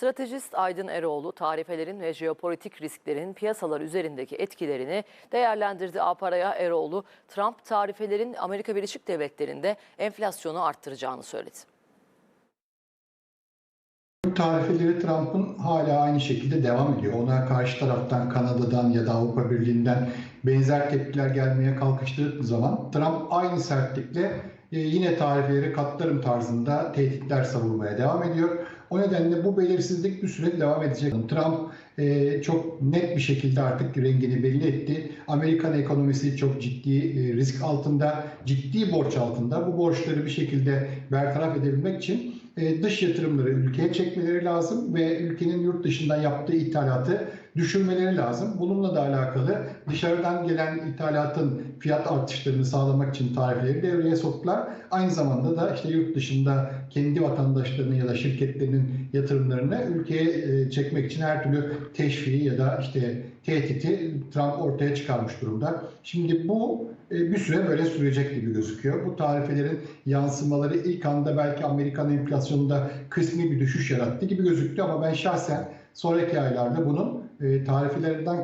Stratejist Aydın Eroğlu, tarifelerin ve jeopolitik risklerin piyasalar üzerindeki etkilerini değerlendirdi. Apara'ya Eroğlu, Trump tarifelerin Amerika Birleşik Devletleri'nde enflasyonu arttıracağını söyledi. Tarifeleri Trump'ın hala aynı şekilde devam ediyor. Ona karşı taraftan Kanada'dan ya da Avrupa Birliği'nden benzer tepkiler gelmeye kalkıştığı zaman Trump aynı sertlikle yine tarifeleri katlarım tarzında tehditler savurmaya devam ediyor. O nedenle bu belirsizlik bir süre devam edecek. Trump e, çok net bir şekilde artık rengini belli etti. Amerikan ekonomisi çok ciddi e, risk altında, ciddi borç altında. Bu borçları bir şekilde bertaraf edebilmek için e, dış yatırımları ülkeye çekmeleri lazım ve ülkenin yurt dışından yaptığı ithalatı düşürmeleri lazım. Bununla da alakalı dışarıdan gelen ithalatın fiyat artışlarını sağlamak için tarifleri devreye soktular. Aynı zamanda da işte yurt dışında kendi vatandaşlarının ya da şirketlerinin yatırımlarını ülkeye e, çekmek için her türlü teşviği ya da işte tehditi Trump ortaya çıkarmış durumda. Şimdi bu e, bir süre böyle sürecek gibi gözüküyor. Bu tarifelerin yansımaları ilk anda belki Amerikan enflasyonunda kısmi bir düşüş yarattı gibi gözüktü ama ben şahsen sonraki aylarda bunun e,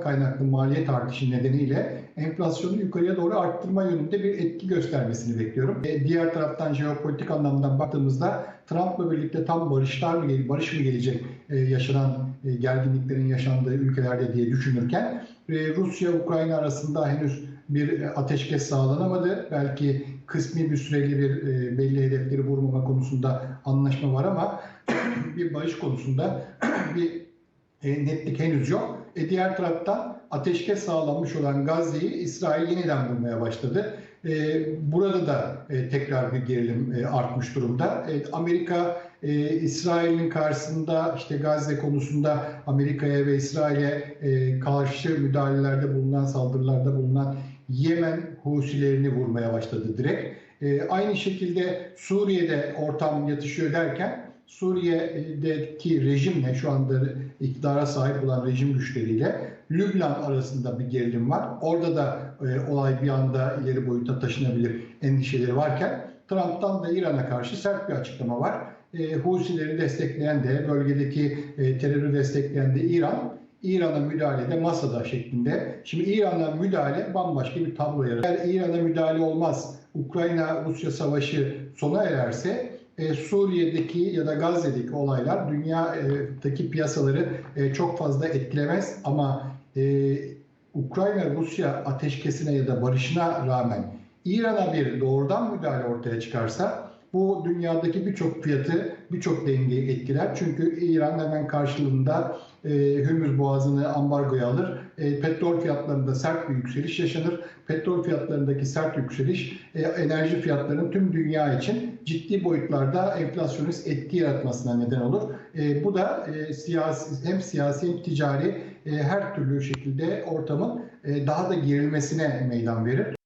kaynaklı maliyet artışı nedeniyle enflasyonu yukarıya doğru arttırma yönünde bir etki göstermesini bekliyorum. E, diğer taraftan jeopolitik anlamdan baktığımızda Trump'la birlikte tam barışlar mı, barış mı gelecek e, yaşanan e, gerginliklerin yaşandığı ülkelerde diye düşünürken e, Rusya-Ukrayna arasında henüz bir ateşkes sağlanamadı. Belki kısmi bir süreli bir belli hedefleri vurmama konusunda anlaşma var ama bir barış konusunda bir e, netlik henüz yok. E, diğer taraftan ateşkes sağlanmış olan Gazze'yi İsrail yeniden vurmaya başladı. E, burada da e, tekrar bir gerilim e, artmış durumda. E, Amerika e, İsrail'in karşısında işte Gazze konusunda Amerika'ya ve İsrail'e e, karşı müdahalelerde bulunan, saldırılarda bulunan Yemen Husilerini vurmaya başladı direkt. E, aynı şekilde Suriye'de ortam yatışıyor derken Suriye'deki rejimle şu anda iktidara sahip olan rejim güçleriyle Lübnan arasında bir gerilim var. Orada da e, olay bir anda ileri boyuta taşınabilir endişeleri varken Trump'tan da İran'a karşı sert bir açıklama var. E, Husileri destekleyen de bölgedeki e, terörü destekleyen de İran. İran'a müdahalede masada şeklinde. Şimdi İran'a müdahale bambaşka bir tablo yaratır. Eğer İran'a müdahale olmaz, Ukrayna-Rusya savaşı sona ererse e, Suriye'deki ya da Gazze'deki olaylar dünyadaki piyasaları e, çok fazla etkilemez ama e, Ukrayna-Rusya ateşkesine ya da barışına rağmen İran'a bir doğrudan müdahale ortaya çıkarsa bu dünyadaki birçok fiyatı, birçok dengeyi etkiler. Çünkü İran hemen karşılığında e, Hürmüz Boğazı'nı ambargoya alır. E, petrol fiyatlarında sert bir yükseliş yaşanır. Petrol fiyatlarındaki sert yükseliş e, enerji fiyatlarının tüm dünya için ciddi boyutlarda enflasyonist etki yaratmasına neden olur. E, bu da e, siyasi, hem siyasi hem ticari e, her türlü şekilde ortamın e, daha da gerilmesine meydan verir.